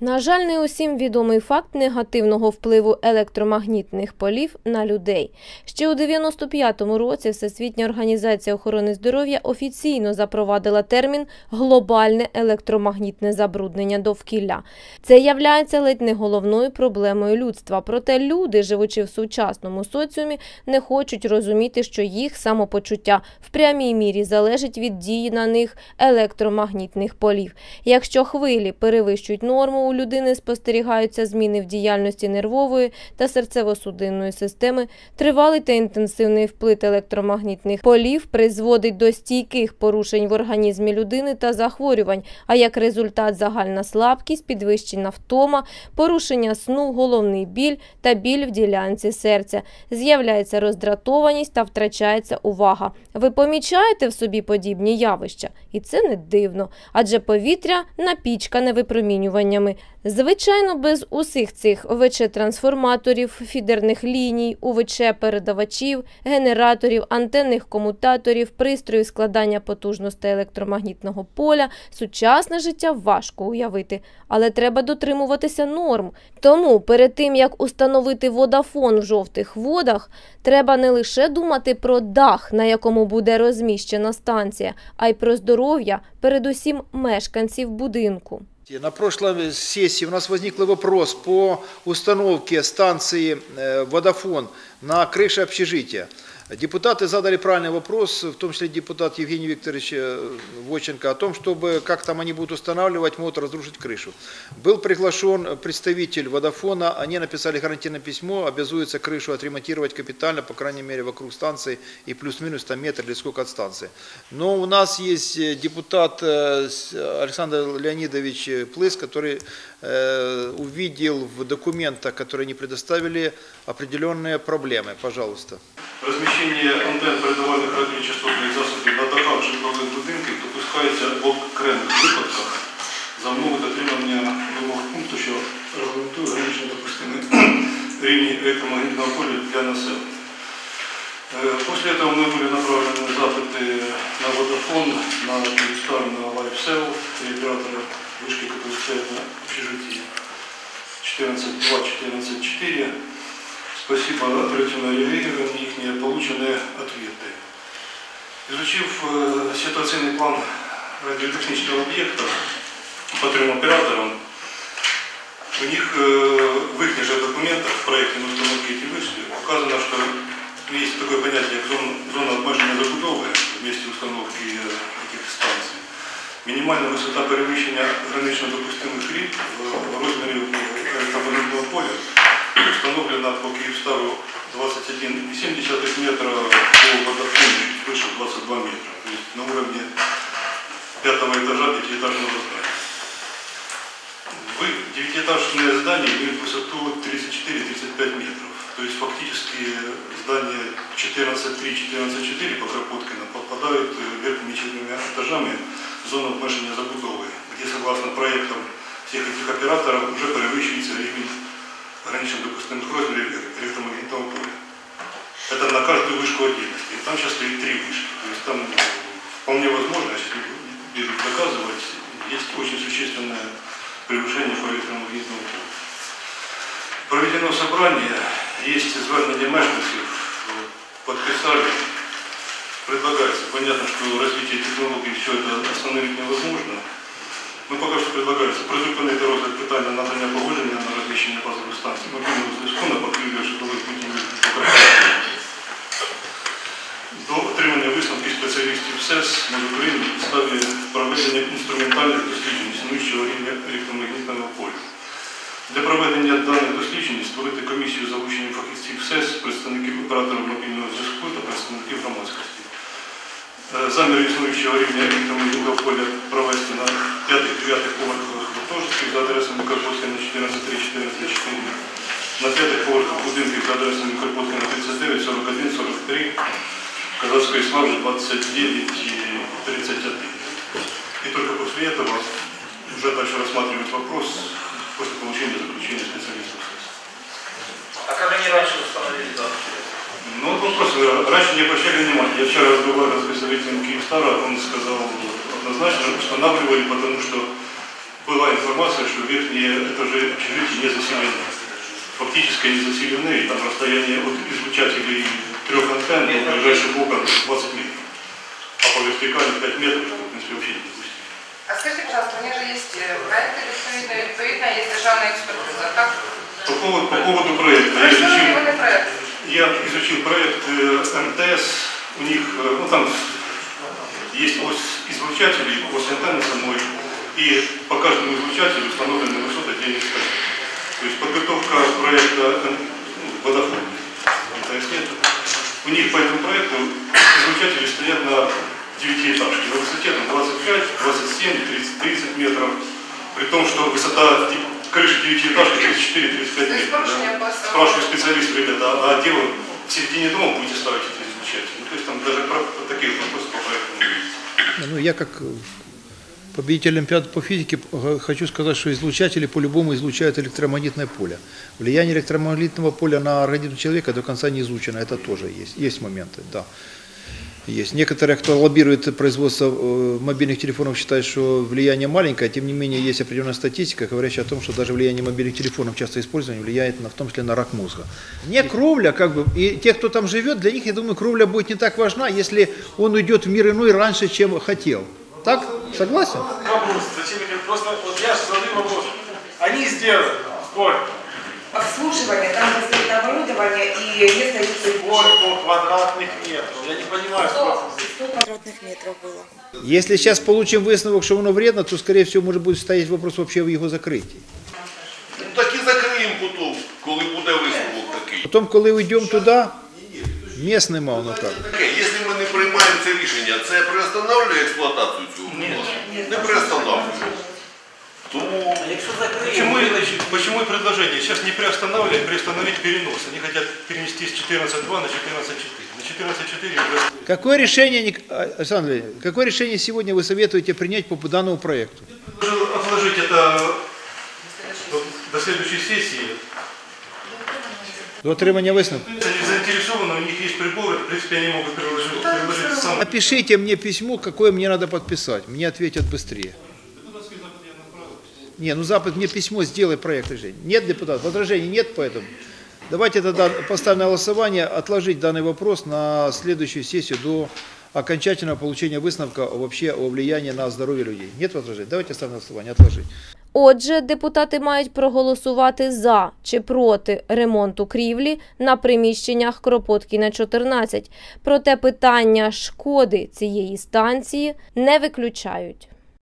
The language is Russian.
На жаль, не усім відомий факт негативного впливу електромагнітних полів на людей. Ще у 95-му році Всесвітня організація охорони здоров'я офіційно запровадила термін глобальне електромагнітне забруднення довкілля. Це являється ледь не головною проблемою людства. Проте люди, живучи в сучасному соціумі, не хочуть розуміти, що їх самопочуття в прямій мірі залежить від дії на них електромагнітних полів. Якщо хвилі перевищують норму, у людини спостерігаються зміни в діяльності нервової та серцево-судинної системи, тривалий та інтенсивний вплив електромагнітних полів призводить до стійких порушень в організмі людини та захворювань, а як результат загальна слабкість, підвищена втома, порушення сну, головний біль та біль в ділянці серця. З'являється роздратованість та втрачається увага. Ви помічаєте в собі подібні явища, і це не дивно, адже повітря напічкане випромінюваннями. Звичайно, без усіх цих ВЧ-трансформаторів, фідерних ліній, УВЧ-передавачів, генераторів, антенних комутаторів, пристроїв складання потужностей електромагнітного поля, сучасне життя важко уявити, але треба дотримуватися норм. Тому перед тим як установити водафон в жовтих водах, треба не лише думати про дах, на якому буде розміщена станція, а й про здоров'я, передусім мешканців будинку. На прошлой сессии у нас возник вопрос по установке станции э, «Водофон» на крыше общежития. Депутаты задали правильный вопрос, в том числе депутат Евгений Викторович э, Воченко, о том, чтобы как там они будут устанавливать, могут разрушить крышу. Был приглашен представитель Водофона, они написали гарантийное письмо, обязуются крышу отремонтировать капитально, по крайней мере, вокруг станции и плюс-минус там метр или сколько от станции. Но у нас есть э, депутат э, Александр Леонидович Плыс, который увидел в документах, которые они предоставили, определенные проблемы. Пожалуйста. Розміщення антенн передавальних радіочастотних засобів на дахах житлових будинків допускається в окремих випадках за умови дотримання вимог пункту, що регламентує гранично допустимі рівні електромагнітного поля для населення. После этого мы были направлены запыты на Водофон, на Киевстар, на LifeSell, оператора вышки, которые стоят на общежитии 14.2, 14.4. Спасибо оперативно реагировали их полученные ответы. Изучив э, ситуационный план радиотехнического объекта по трем операторам, у них э, в их же документах в проекте на установке эти вышли указано, что есть такое понятие, как зона, зона обмеження забудови в місті установки э, этих станций. Минимальная высота перевищення гранично допустимых ріб в розмірі електромагнітного поля установлена по Киевстару 21,7 метра, по водофону выше 22 метра. То есть на уровне пятого этажа пятиэтажного здания. Вы, девятиэтажное здание имеет высоту 34-35 метров. То есть фактически здание 14.3-14.4 по Кропоткина попадают верхними четырьмя этажами в зону обмеження забудови, где согласно проектам всех этих операторов уже превышивается уровень гранично допустимых размеров электромагнитного поля. Это на каждую вышку отдельности. И там сейчас стоит три вышки. То есть там вполне возможно, если будут доказывать, есть очень существенное превышение по электромагнитному полю. Проведено собрание, есть звернення мешканців, подписали. Предлагается, понятно, что развитие технологий все это остановить невозможно. Ну, поки що предлагається призупинити розгляд питання надання погодження на розміщення базових станцій мобільного зв'язку на покрівлю житлових будівель. До отримання висновків спеціалістів СЕС на Україні на підставі проведення інструментальних досліджень існуючого рівня електромагнітного поля. Для проведення даних досліджень створити комісію за залученням фахівців СЕС, представників операторів мобільного зв'язку та представників громадськості. Е, замір існуючого рівня електромагнітного поля провести на 5-9 поверхах гуртожитків за адресами Карпотська на 14 14 4 на 5 поверхах будинків за адресами Карпотська на 39, 41, 43, Казахской Славы 29 и 31. И только после этого уже дальше рассматривать вопрос после получения заключения специалистов. вопрос, раньше не обращали внимания. Я вчера разговаривал с представителем Киевстара, он сказал однозначно, устанавливали, потому что была информация, что верхние этажи общежития не заселены. Фактически не заселены, и там расстояние от излучателей трех антенн до ближайших окон 20 метров. А по вертикали 5 метров, что, в принципе, вообще не допустимо. А скажите, пожалуйста, у них же есть э, проекты відповідно, відповідно є державна експертиза, так? По поводу, по поводу проекта. Я изучил, Пройшли вони проект? Я изучил проект э, МТС. У них, э, ну там есть ось излучателей, ось антенны самой. И по каждому излучателю установлены высоты денег. То есть подготовка проекта э, ну, Vodafone. МТС нет. У них по этому проекту излучатели стоят на девятиэтажке. На высоте там 25, 27, 30, 30 метров. При том, что высота крыши девятиэтажки 34-35 То есть метров. да. Спрашиваю специалистов, ребята, а где вы в середине дома будете ставить эти излучатели? Ну, то есть там даже про- таких вопросов по проекту. Ну, я как э, победитель Олимпиады по физике хочу сказать, что излучатели по-любому излучают электромагнитное поле. Влияние электромагнитного поля на организм человека до конца не изучено, это тоже есть. Есть моменты, да. Есть. Некоторые, кто лоббирует производство э, мобильных телефонов, считают, что влияние маленькое, тем не менее есть определенная статистика, говорящая о том, что даже влияние мобильных телефонов, часто использование, влияет на, в том числе на рак мозга. Не кровля, как бы, и те, кто там живет, для них, я думаю, кровля будет не так важна, если он уйдет в мир иной раньше, чем хотел. Так? Согласен? Вопрос. Зачем просто... Вот я же задаю вопрос. Они сделали. Сколько? Обслуживание, там же стоит оборудование и место Сколько квадратных метров? Я не понимаю, сколько. 100 квадратных метров было. Если сейчас получим висновок, що воно вредно, то, скорее всего, може бути стоять вопрос вообще в його закритті. Ну так і закриємо потім, коли буде висновок такий. Потім, коли йдемо туди, місць нема, воно як. Таке, якщо ми не приймаємо це рішення, це приостанавлює експлуатацію цього? Ні. Не приостанавлює. Почему, и- предложение? Сейчас не приостанавливать, приостановить перенос. Они хотят перенести с 14.2 на 14.4. На 14.4 уже Какое решение, а, Александр Леонидович, какое решение сегодня вы советуете принять по данному проекту? отложить это до следующей сессии. До отримання висновку? Они заинтересованы, у них есть приборы, в принципе, они могут приложить, приложить сам. Напишите мне письмо, какое мне надо подписать. Мне ответят быстрее. Не, ну запад мне письмо, сделай проект решения. Нет, депутат, возражений нет по этому. Давайте тогда поставим на голосование отложить данный вопрос на следующую сессию до окончательного получения выставка вообще о влиянии на здоровье людей. Нет возражений? Давайте ставим на голосование, отложить. Отже, депутати мають проголосувати за чи проти ремонту крівлі на приміщеннях Кропоткіна 14. Проте питання шкоди цієї станції не виключають.